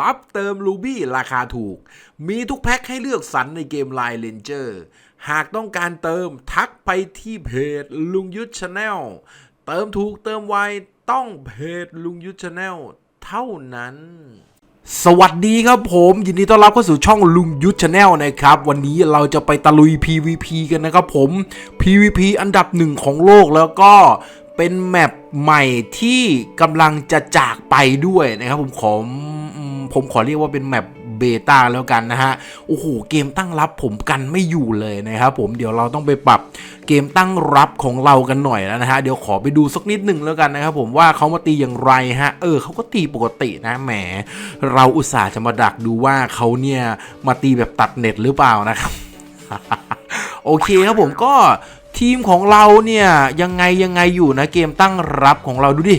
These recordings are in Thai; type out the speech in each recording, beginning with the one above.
รับเติมรูบี้ราคาถูก มีทุกแพ็คให้เลือกสรรในเกม Line Ranger หากต้องการเติมทักไปที่เพจลุงยุทธชาแนลเติมถูกเติมไวต้องเพจลุงยุทธชาแนลเท่านั้น สวัสดีครับผม ยินดีต้อนรับเข้าสู่ช่องลุงยุทธชาแนลนะครับ วันนี้เราจะไปตะลุย PVP กันนะครับผม PVP อันดับหนึ่งของโลกแล้วก็เป็นแมปใหม่ที่กำลังจะจากไปด้วยนะครับผมขออืม ผมขอเรียกว่าเป็นแมปเบต้าแล้วกันนะฮะ โอ้โห เกมตั้งรับผมกันไม่อยู่เลยนะครับผมเดี๋ยวเราต้องไปปรับเกมตั้งรับของเรากันหน่อยแล้วนะฮะ เดี๋ยวขอไปดูสักนิดหนึ่งแล้วกันนะครับผมว่าเขามาตีอย่างไรฮะ เออเขาก็ตีปกตินะแหม เราอุตส่าห์จะมาดักดูว่าเขาเนี่ยมาตีแบบตัดเน็ตหรือเปล่านะครับโอเคครับผมก็ทีมของเราเนี่ยยังไงยังไงอยู่นะเกมตั้งรับของเราดูดิ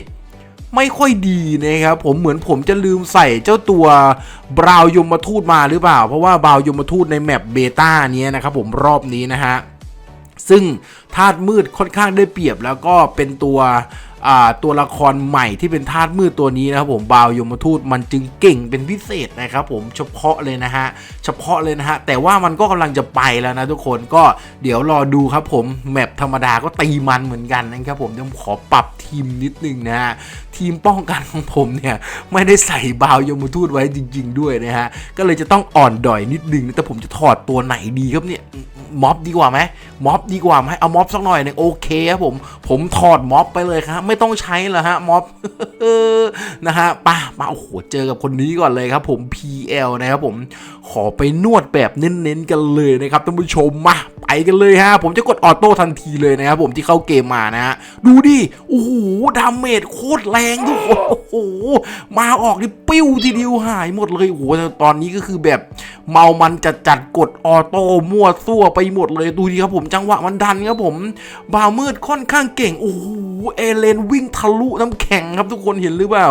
ไม่ค่อยดีนะครับผมเหมือนผมจะลืมใส่เจ้าตัวบราวยมทูตมาหรือเปล่า เพราะว่าบราวยมทูตในแมปเบต้าเนี้ยนะครับผมรอบนี้นะฮะซึ่งธาตุมืดค่อนข้างได้เปรียบแล้วก็เป็นตัว ตัวละครใหม่ที่เป็นธาตุมืดตัวนี้นะครับผมบาวยมทูตมันจึงเก่งเป็นพิเศษนะครับผมเฉพาะเลยนะฮะเฉพาะเลยนะฮะแต่ว่ามันก็กำลังจะไปแล้วนะทุกคนก็เดี๋ยวรอดูครับผมแมปธรรมดาก็ตีมันเหมือนกันนะครับผมเดี๋ยวขอปรับทีมนิดนึงนะฮะทีมป้องกันของผมเนี่ยไม่ได้ใส่บาวยมทูตไว้จริง ๆ ด้วยนะฮะก็เลยจะต้องอ่อนดอยนิดนึงแต่ผมจะถอดตัวไหนดีครับเนี่ยม็อบดีกว่าไหมม็อบดีกว่าไหมเอาม็อบสักหน่อยหนึงโอเคครับผมผมถอดม็อบไปเลยครับไไม่ต้องใช้แล้วฮะม็อบนะฮะป่ะมาโอ้โหเจอกับคนนี้ก่อนเลยครับผม PL นะครับผมขอไปนวดแบบเน้นๆกันเลยนะครับท่านผู้ชมมาไปกันเลยฮะผมจะกดออโต้ทันทีเลยนะครับผมที่เข้าเกมมานะฮะดูดิโอ้โหดาเมจโคตรแรงทุกคนโอ้โหมาออกนี่ปิ้วทีเดียวหายหมดเลยโอ้โหตอนนี้ก็คือแบบเมามันจัดจัดๆกดออโต้มั่วซั่วไปหมดเลยดูดิครับผมจังหวะมันดันครับผมบาวมืดค่อนข้างเก่งโอ้โหเอเลนวิ่งทะลุน้ำแข็งครับทุกคนเห็นหรือเปล่า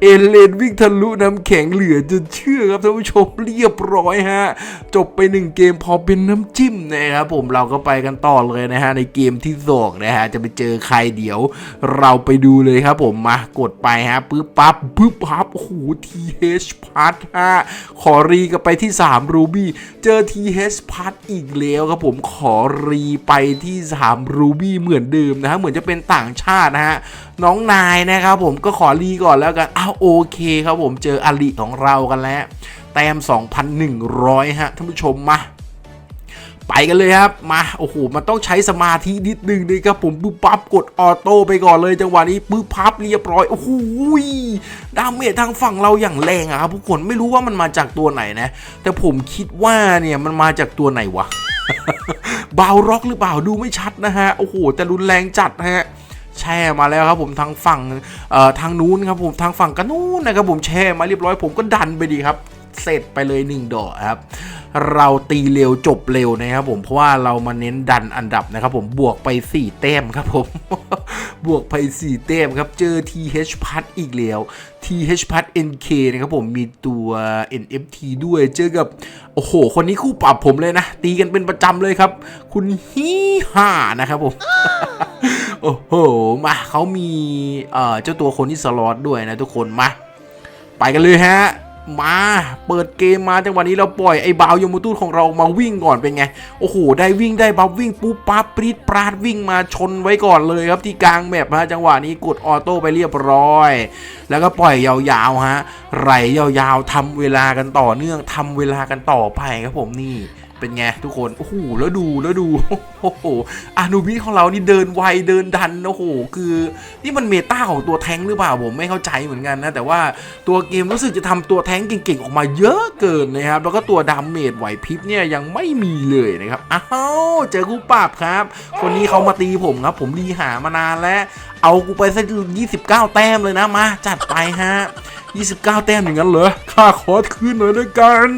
เอเลนวิ่งทะลุน้ำแข็งเหลือจะเชื่อครับท่านผู้ชมเรียบร้อยฮะ จบไปหนึ่งเกมพอเป็นน้ำจิ้มนะครับผมเราก็ไปกันต่อเลยนะฮะในเกมที่สองนะฮะจะไปเจอใครเดี๋ยว เราไปดูเลยครับผมมากดไปฮะปึ๊บปั๊บปึ๊บปั๊บโอ้โห TH พัทฮะขอรีกันไปที่3 Ruby เจอ TH พัทอีกแล้วครับผมขอรีไปที่3 Ruby เหมือนเดิมนะฮะเหมือนจะเป็นต่างชาตินะฮะน้องนายนะครับผมก็ขอรีก่อนแล้วกันอ้าวโอเคครับผมเจออลิของเรากันแล้ว แต้ม 2,100 ฮะท่านผู้ชมมาไปกันเลยครับมาโอ้โหมันต้องใช้สมาธินิดนึงนี่ครับผมปุ๊บปั๊บกดออโต้ไปก่อนเลยจังหวะนี้ปุ๊บพับเรียบร้อยโอ้โหดาเมจทางฝั่งเราอย่างแรงอะครับทุกคนไม่รู้ว่ามันมาจากตัวไหนนะ แต่ผมคิดว่าเนี่ยมันมาจากตัวไหนวะบาวร็อกหรือเปล่าดูไม่ชัดนะฮะโอ้โหแต่รุนแรงจัดนะฮะ แช่มาแล้วครับผมทางฝั่งเอ่อทางนู้นครับผมทางฝั่งกันนู้นนะครับผมแช่มาเรียบร้อยผมก็ดันไปดีครับเสร็จไปเลย 1 ดอกครับ เราตีเร็วจบเร็วนะครับผมเพราะว่าเรามาเน้นดันอันดับนะครับผมบวกไป4แต้มครับผม บวกไป4แต้มครับ เจอ TH พัทอีกแล้ว TH พัท NK นะครับผมมีตัว NFT ด้วยเจอกับ โอ้โห คนนี้คู่ปรับผมเลยนะ ตีกันเป็นประจำเลยครับ คุณฮีฮ่านะครับผม โอ้โหมาเขามีเอ่อเจ้าตัวคนที่สล็อตด้วยนะทุกคนมาไปกันเลยฮะมาเปิดเกมมาจังหวะนี้เราปล่อยไอ้บาวยมทูตของเรามาวิ่งก่อนเป็นไง โอ้โห ได้วิ่งได้บัฟวิ่งปุ๊บปั๊บปรีดปราดวิ่งมาชนไว้ก่อนเลยครับที่กลางแมปฮะจังหวะนี้กดออโต้ไปเรียบร้อย แล้วก็ปล่อยยาวๆฮะไหลยาวๆทำเวลากันต่อเนื่องทำเวลากันต่อไปครับผมนี่ เป็นไงทุกคน โอ้โห แล้วดูแล้วดูโอ้โหอานูบิของเรานี่เดินไวเดินดันโอ้โห คือ นี่มันเมตาของตัวแท้งหรือเปล่าผมไม่เข้าใจเหมือนกันนะ แต่ว่าตัวเกมรู้สึกจะทำตัวแท้งเก่งๆ ออกมาเยอะเกินนะครับ แล้วก็ตัวดาเมจไหวพริบเนี่ยยังไม่มีเลยนะครับ อ้าวเจอกูปราบครับ คนนี้เขามาตีผมครับ ผมรีหามานานแล้ว เอากูไปสัก29 แต้มเลยนะมา จัดไปฮะ 29 แต้มอย่างนั้นเหรอ ข้าขอคืนหน่อยด้วยกัน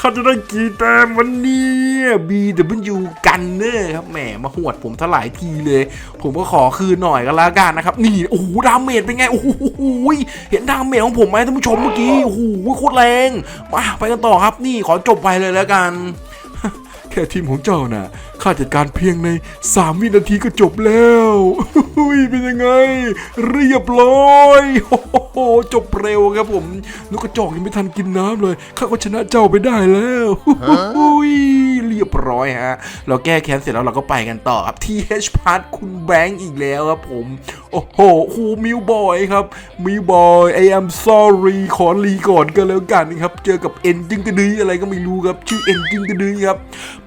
ข้าจะได้กี่แต้มวันนี้ BW กันเนอร์ครับ แหม มาหวดผมทลายทีเลย ผมก็ขอคืนหน่อยกันแล้วกันนะครับ นี่ โอ้โห ดาเมจเป็นไง โอ้โห เห็นดาเมจของผมไหมท่านผู้ชมเมื่อกี้ โอ้โห โคตรแรง มาไปกันต่อครับ นี่ขอจบไปเลยแล้วกันแค่ทีมของเจ้าน่ะข้าจัดการเพียงใน 3 วินาทีก็จบแล้ว เป็นยังไง เรียบร้อย โอ้โหโหจบเร็วครับผมนกกระจอกยังไม่ทันกินน้ำเลยข้าก็ชนะเจ้าไปได้แล้วฮู้ยเรียบร้อยฮะ เราแก้แค้นเสร็จแล้วเราก็ไปกันต่อครับ TH p a r t คุณแบงค์อีกแล้วครับผม โอ้โหคูมิวบอยครับมิวบอย I am sorry ขอรีก่อนก็แล้วกันครับ เจอกับเอ็นจิงกระดืออะไรก็ไม่รู้ครับ ชื่อเอ็นจิงกระดือครับ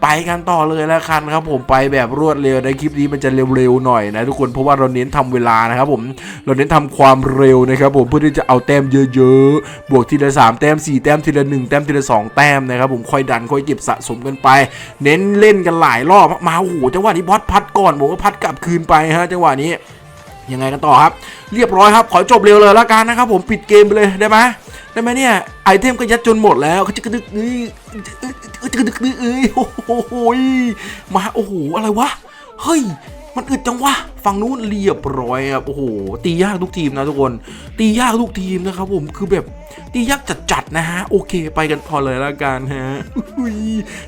ไปกันต่อเลยแล้วกันครับ ผมไปแบบรวดเร็วในคลิปนี้มันจะเร็วๆหน่อยนะทุกคนเพราะว่าเราเน้นทำเวลานะครับผมเราเน้นทำความเร็วนะครับผมเพื่อที่จะเอาแต้มเยอะๆ บวกทีละสามแต้มสี่แต้มทีละหนึ่งแต้มทีละสองแต้มนะครับผมค่อยดันค่อยเก็บสะสมกันไป เน้นเล่นกันหลายรอบมาโอ้โหจังหวะนี้บอสพัดก่อนผมก็พัดกลับคืนไปฮะจังหวะนี้ ยังไงกันต่อครับ เรียบร้อยครับขอจบเร็วเลยละกันนะครับ ผมปิดเกมไปเลยได้ไหมได้ไหมเนี่ยไอเทมก็ยัดจนหมดแล้วก็จะกระดึกนี่จะกระดึกนี่เอ้ยโอ้โหมาโอ้โหอะไรวะเฮ้ย มันอึดจังวะฝั่งนู้นเรียบร้อยครับโอ้โหตียากทุกทีมนะทุกคน ตียากทุกทีมนะครับผมคือแบบตียากจัดๆนะฮะโอเค ไปกันพอเลยละกันฮะ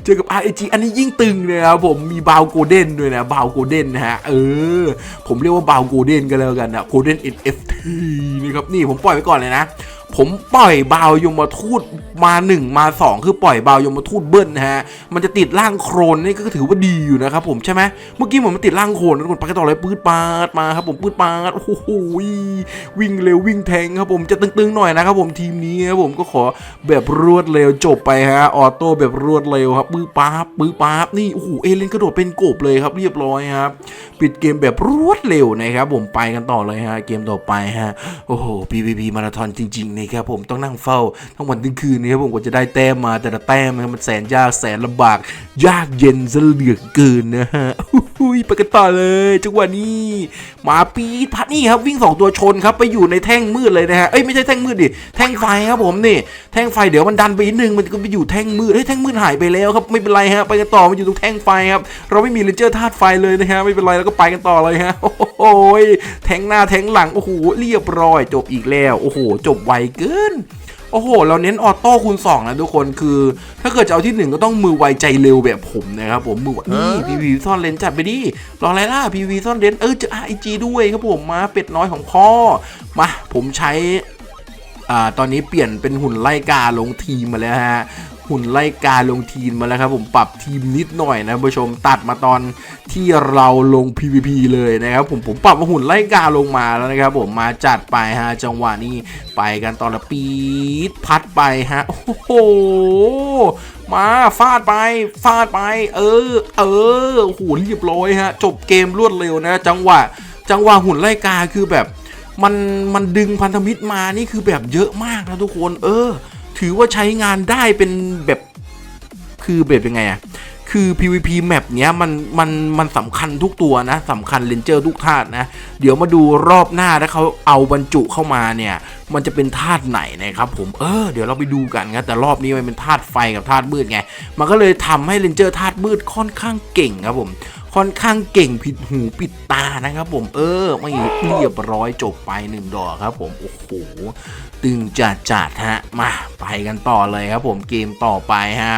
เจอกับ RAG อันนี้ยิ่งตึงเลยครับผมมีบาวโกเด้นด้วยนะบาวโกเด้นนะฮะเออ ผมเรียกว่าบาวโกเด้นกันแล้วกันนะโกเด้น NFT นะครับนี่ผมปล่อยไว้ก่อนเลยนะ ผมปล่อยบาวยมทูตมาหนึ่งมาสองคือปล่อยบาวยมทูตเบิ้ลนะฮะ มันจะติดร่างโครนนี่ก็ถือว่าดีอยู่นะครับผมใช่ไหมเมื่อกี้ผมมันติดร่างโครนทุกคนไปกันต่อเลยปืดปาดมาครับผมปืดปาดโอ้โหวิ่งเร็ววิ่งแทงครับผมจะตึงๆหน่อยนะครับผมทีมนี้ครับผมก็ขอแบบรวดเร็วจบไปฮะออโต้แบบรวดเร็วครับปื้อป๊าบปื้อป๊าบนี่โอ้โหเอเลนกระโดดเป็นกบเลยครับเรียบร้อยครับปิดเกมแบบรวดเร็วนะครับผมไปกันต่อเลยฮะเกมต่อไปฮะโอ้โห PVP มาราธอนจริงๆนะครับผมต้องนั่งเฝ้าทั้งวันทั้งคืนนะครับผมกว่าจะได้แต้มมาแต่ละแต้มนะครับมันแสนยากแสนลำบาก ยากเย็นซะเหลือเกินนะฮะอุ้ยไปกันต่อเลยจังหวะนี้หมาปีดพัดนี่ครับวิ่งสองตัวชนครับไปอยู่ในแท่งมืดเลยนะฮะเอ้ยไม่ใช่แท่งมืดดิแท่งไฟครับผมนี่แท่งไฟเดี๋ยวมันดันไปนิดนึงมันก็ไปอยู่แท่งมืดเฮ้ยแท่งมืดหายไปแล้วครับไม่เป็นไรฮะไปกันต่อมันอยู่ตรงแท่งไฟครับเราไม่มีเลนเจอร์ธาตุไฟเลยนะฮะไม่เป็นไรแล้วก็ไปกันต่อเลยฮะโอ้โหยแทงหน้าแทงหลังโอ้โหเรียบร้อย จบอีกแล้วโอ้โห จบไวเกิน โอ้โห เราเน้นออโต้คูณ2นะทุกคนคือ ถ้าเกิดจะเอาที่หนึ่งก็ต้องมือไวใจเร็วแบบผมนะครับผมมือไวนี่พีวีซ่อนเลนจัดไปดิรออะไรล่ะพีวีซ่อนเลนเออเจะไอจีด้วยครับผมมาเป็ดน้อยของพ่อมาผมใช้อ่าตอนนี้เปลี่ยนเป็นหุ่นไล่กาลงทีมมาแล้วฮะ หุ่นไล่กาลงทีมมาแล้วครับผมปรับทีมนิดหน่อยนะผู้ชมตัดมาตอนที่เราลง PVP เลยนะครับผมผมปรับมาหุ่นไล่กาลงมาแล้วนะครับผมมาจัดไปฮะจังหวะนี้ไปกันตอนละปีดพัดไปฮะโอ้โหมาฟาดไปฟาดไป เออ เออโอ้โหเรียบร้อยฮะจบเกมรวดเร็วนะ จังหวะจังหวะหุ่นไล่กาคือแบบมันมันดึงพันธมิตรมานี่คือแบบเยอะมากนะทุกคน เออ ถือว่าใช้งานได้เป็นแบบคือแบบยังไงอะ คือ PVP แมปเนี้ยมันมันมันสำคัญทุกตัวนะสำคัญเลนเจอร์ทุกธาตุนะ เดี๋ยวมาดูรอบหน้าถ้าเขาเอาบรรจุเข้ามาเนี่ย มันจะเป็นธาตุไหนนะครับผมเออเดี๋ยวเราไปดูกันครับแต่รอบนี้มันเป็นธาตุไฟกับธาตุมืดไง มันก็เลยทำให้เลนเจอร์ธาตุมืดค่อนข้างเก่งครับผมค่อนข้างเก่งผิดหูผิดตานะครับผมเออไม่เรียบร้อยจบไปหนึ่งดอกครับผมโอ้โหตึงจัดจัดฮะมาไปกันต่อเลยครับผมเกมต่อไปฮะ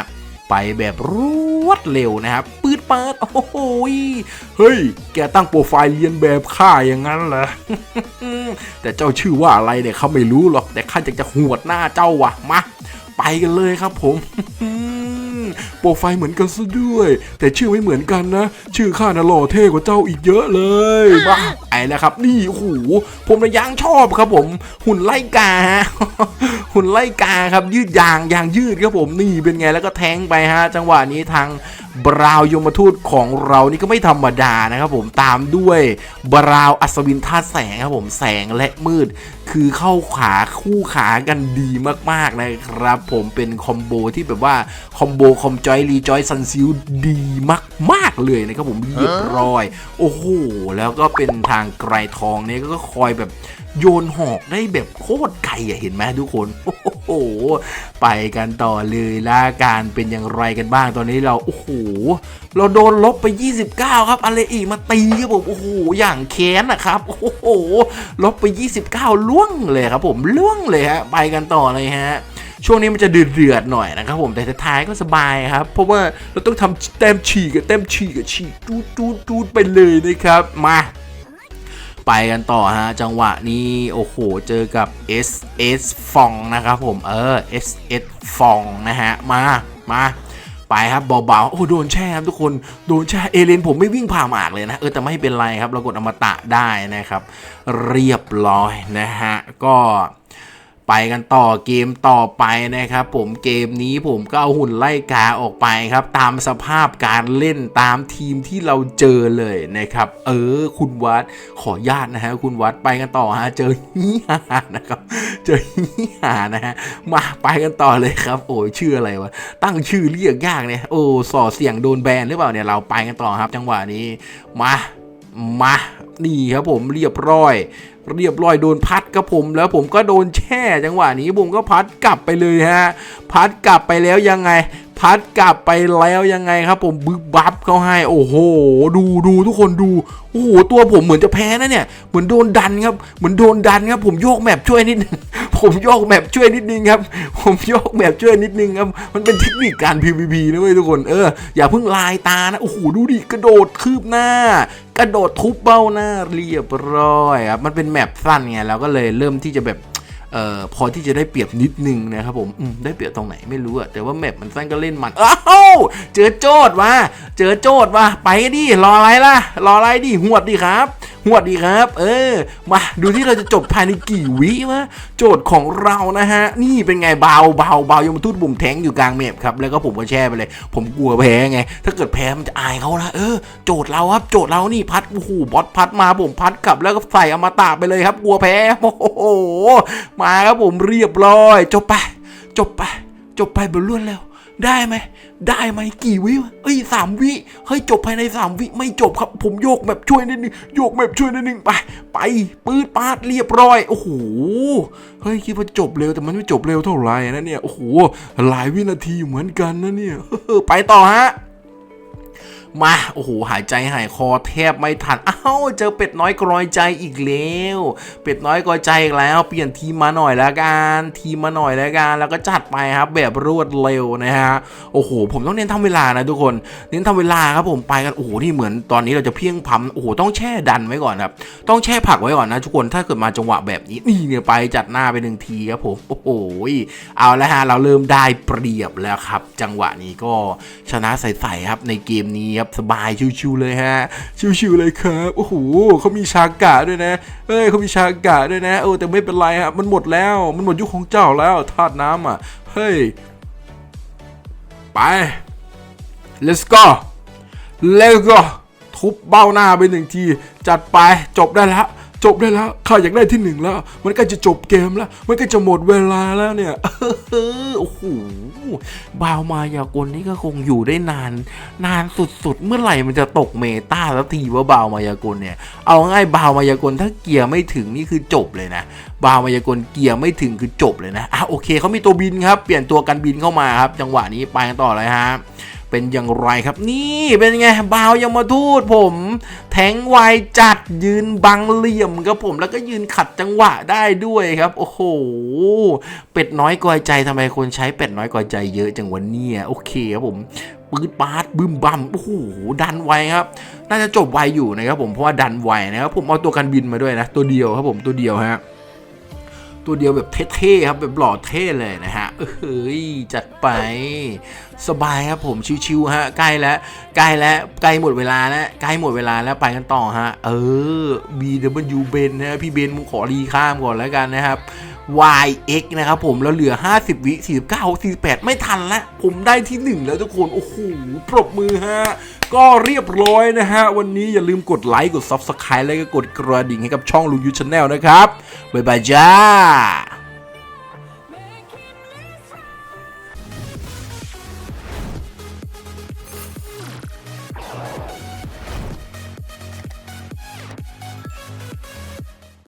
ไปแบบรวดเร็วนะครับปืดเปิดโอ้โหเฮ้ย แกตั้งโปรไฟล์เรียนแบบข้าอย่างนั้นเหรอแต่เจ้าชื่อว่าอะไรเนี่ยเขาไม่รู้หรอกแต่ข้าจะจะหวดหน้าเจ้าว่ะมาไปกันเลยครับผม โปรไฟล์เหมือนกันซะด้วย แต่ชื่อไม่เหมือนกันนะ ชื่อข้าน่ะหล่อเท่กว่าเจ้าอีกเยอะเลยบ้าไอ้แล้วครับ นี่โอ้โหผมระยังชอบครับผม หุ่นไล่กาฮะหุ่นไล่กาครับยืดยางยางยืดครับผมนี่เป็นไงแล้วก็แทงไปฮะ จังหวะนี้ทางบราวยมทูตของเรานี่ก็ไม่ธรรมดานะครับผมตามด้วยบราวอัศวินธาตุแสงครับผมแสงและมืด คือเข้าขาคู่ขากันดีมากๆนะครับ ผมเป็นคอมโบที่แบบว่าคอมโบคอมจอยรีจอยซันซิลดีมากๆเลยนะครับผมเรียบร้อย โอ้โหแล้วก็เป็นทางไกรทองเนี่ยก็คอยแบบโยนหอกได้แบบโคตรไกลอะเห็นไหมทุกคนโอ้ โหไปกันต่อเลยละการเป็นอย่างไรกันบ้างตอนนี้เรา โอ้โห เราโดนลบไป 29 ครับอะไรอีกมาตีครับผมโอ้โหอย่างแค้นนะครับโอ้โหลบไป 29 ล่วงเลยครับผมล่วงเลยฮะไปกันต่อเลยฮะช่วงนี้มันจะเดือดเดือดๆหน่อยนะครับผมแต่ท้ายๆก็สบายครับ เพราะว่าเราต้องทำแต้มฉีกกับแต้มฉีกกับฉีกจูดจูดจูดไปเลยนะครับมา ไปกันต่อฮะ จังหวะนี้โอ้โห เจอกับ S S ฟองนะครับผม เออ S S ฟองนะฮะ มา มาไปครับเบาๆ โอ้โดนแช่ครับทุกคน โดนแช่เอเลนผมไม่วิ่งผ่าหมากเลยนะ เออแต่ไม่เป็นไรครับ เรากดอมตะได้นะครับ เรียบร้อยนะฮะ ก็ ไปกันต่อเกมต่อไปนะครับ ผมเกมนี้ผมก็เอาหุ่นไล่กาออกไปครับ ตามสภาพการเล่นตามทีมที่เราเจอเลยนะครับ เออ คุณวัดขอญาตนะฮะคุณวัดไปกันต่อฮะเจอฮีหานะครับ เจอฮีหานะฮะมาไปกันต่อเลยครับ โอ้ยชื่ออะไรวะตั้งชื่อเรียกยากเนี่ยโอ้ส่อเสียงโดนแบนหรือเปล่าเนี่ยเราไปกันต่อครับ จังหวะนี้มา มานี่ครับผมเรียบร้อย เรียบร้อยโดนพัดครับผมแล้วผมก็โดนแช่จังหวะนี้ผมก็พัดกลับไปเลยฮะพัดกลับไปแล้วยังไง พัดกลับไปแล้วยังไงครับ ผมบึกบับเขาให้ โอ้โห ดูดูทุกคนดู โอ้โห ตัวผมเหมือนจะแพ้นะเนี่ย เหมือนโดนดันครับ เหมือนโดนดันครับ ผมโยกแมปช่วยนิดนึง ผมโยกแมปช่วยนิดนึงครับ ผมโยกแมปช่วยนิดนึงครับ มันเป็นเทคนิคการ PVP นะเว้ยทุกคน เออ อย่าเพิ่งลายตานะ โอ้โห ดูดิ กระโดดคืบหน้า กระโดดทุบเบ้าหน้าเรียบร้อยครับ มันเป็นแมปสั้นไง เราก็เลยเริ่มที่จะแบบ ออพอที่จะได้เปรียบนิดนึงนะครับผมมได้เปรียบตรงไหนไม่รู้อะแต่ว่าแมปมันสั้นก็เล่นมันอ้าวเจอโจดว่ะเจอโจดว่ะไปดิรออะไรล่ะ รออะไรดิหวดดิครับ หวัดดิครับ เออ มาดูที่เราจะจบภายในกี่วิวะโจทย์ของเรานะฮะ นี่เป็นไงเบาเบาเบายมทูตบุ่มแทงอยู่กลางเมปครับ แล้วก็ผมก็แช่ไปเลย ผมกลัวแพ้ไง ถ้าเกิดแพ้มันจะอายเขานะเออ โจทย์เราครับ โจทย์เรานี่พัด โอ้โห บอสพัดมาผมพัดกลับแล้วก็ใส่อมตะไปเลยครับ กลัวแพ้ โอ้โห มาครับผมเรียบร้อย จบไป จบไป จบไปบนล้วนแล้ว ได้ไหม ได้ไหมกี่วิเอ้ยสามวิเฮ้ยจบภายในสามวิไม่จบครับ ผมโยกแบบช่วยนิดนึงโยกแบบช่วยนิดนึงไปไปปืดปาดเรียบร้อยโอ้โหเฮ้ยคิดว่าจบเร็วแต่มันไม่จบเร็วเท่าไหร่นะเนี่ยโอ้โหหลายวินาทีเหมือนกันนะเนี่ยไปต่อฮะ มา โอ้โห หายใจหายคอแทบไม่ทัน อ้าว เจอเป็ดน้อยกรอยใจอีกแล้ว เป็ดน้อยกรอยใจอีกแล้ว เปลี่ยนทีมมาหน่อยแล้วกัน ทีมมาหน่อยแล้วกัน แล้วก็จัดไปครับ แบบรวดเร็วนะฮะ โอ้โห ผมต้องเน้นทำเวลานะทุกคน เน้นทำเวลาครับผมไปกัน โอ้โห นี่เหมือนตอนนี้เราจะเพียงพำโอ้โห ต้องแช่ดันไว้ก่อนครับ ต้องแช่ผักไว้ก่อนนะทุกคน ถ้าเกิดมาจังหวะแบบนี้ นี่เนี่ยไปจัดหน้าไปหนึ่งทีครับผม โอ้โห เอาแล้วฮะ เราเริ่มได้เปรียบแล้วครับ จังหวะนี้ก็ชนะใสๆครับในเกมนี้ครับสบายชิวๆเลยฮะ ชิวๆเลยครับ โอ้โหเขามีชากะด้วยนะ เอ้ยเขามีชากะด้วยนะ เออแต่ไม่เป็นไรฮะ มันหมดแล้ว มันหมดยุคของเจ้าแล้วธาตุน้ำอะ เฮ้ย ไป let's go let's go ทุบเบ้าหน้าไปหนึ่งที จัดไปจบได้แล้ว จบได้แล้วข้าอยากได้ที่หนึ่งแล้ว มันก็จะจบเกมแล้ว มันก็จะหมดเวลาแล้วเนี่ยโอ้โหบาวมายากลนี่ก็คงอยู่ได้นาน นานสุดๆ เมื่อไหร่มันจะตกเมตาแล้วทีว่าบาวมายากลเนี่ย เอาง่ายบาวมายากลถ้าเกียร์ไม่ถึงนี่คือจบเลยนะบาวมายากลเกียร์ไม่ถึงคือจบเลยนะอะโอเคเขามีตัวบินครับ เปลี่ยนตัวกันบินเข้ามาครับ จังหวะนี้ไปต่อเลยฮะ เป็นอย่างไรครับ นี่เป็นไงบาวยมทูตผม แทงไวจัดยืนบังเหลี่ยมครับผมแล้วก็ยืนขัดจังหวะได้ด้วยครับ โอ้โห เป็ดน้อยกอยใจทำไมคนใช้เป็ดน้อยกอยใจเยอะจังวันนี้โอเคครับผมปืดปาดบึมบัมโอ้โหดันไวครับ น่าจะจบไวอยู่นะครับผมเพราะว่าดันไวนะครับผมเอาตัวกันบินมาด้วยนะ ตัวเดียวครับผมตัวเดียวฮะตัวเดียวแบบเท่ๆครับแบบหล่อเท่เลยนะฮะ เฮ้ยจัดไป สบายครับผมชิวๆฮะใกล้แล้วใกล้แล้วใกล้หมดเวลาแล้วใกล้หมดเวลาแล้วไปกันต่อฮะ เออ BW เบนนะพี่เบนมึงขอรีข้ามก่อนแล้วกันนะครับ YX นะครับผมแล้วเหลือ 50 วิ 49 48 ไม่ทันละ ผมได้ที่ 1 แล้วทุกคน โอ้โห ปรบมือฮะ ก็เรียบร้อยนะฮะ วันนี้อย่าลืมกดไลค์ กด Subscribe แล้วก็กดกระดิ่งให้กับช่องลุงยูชาแนลนะครับ บ๊ายบายจ้า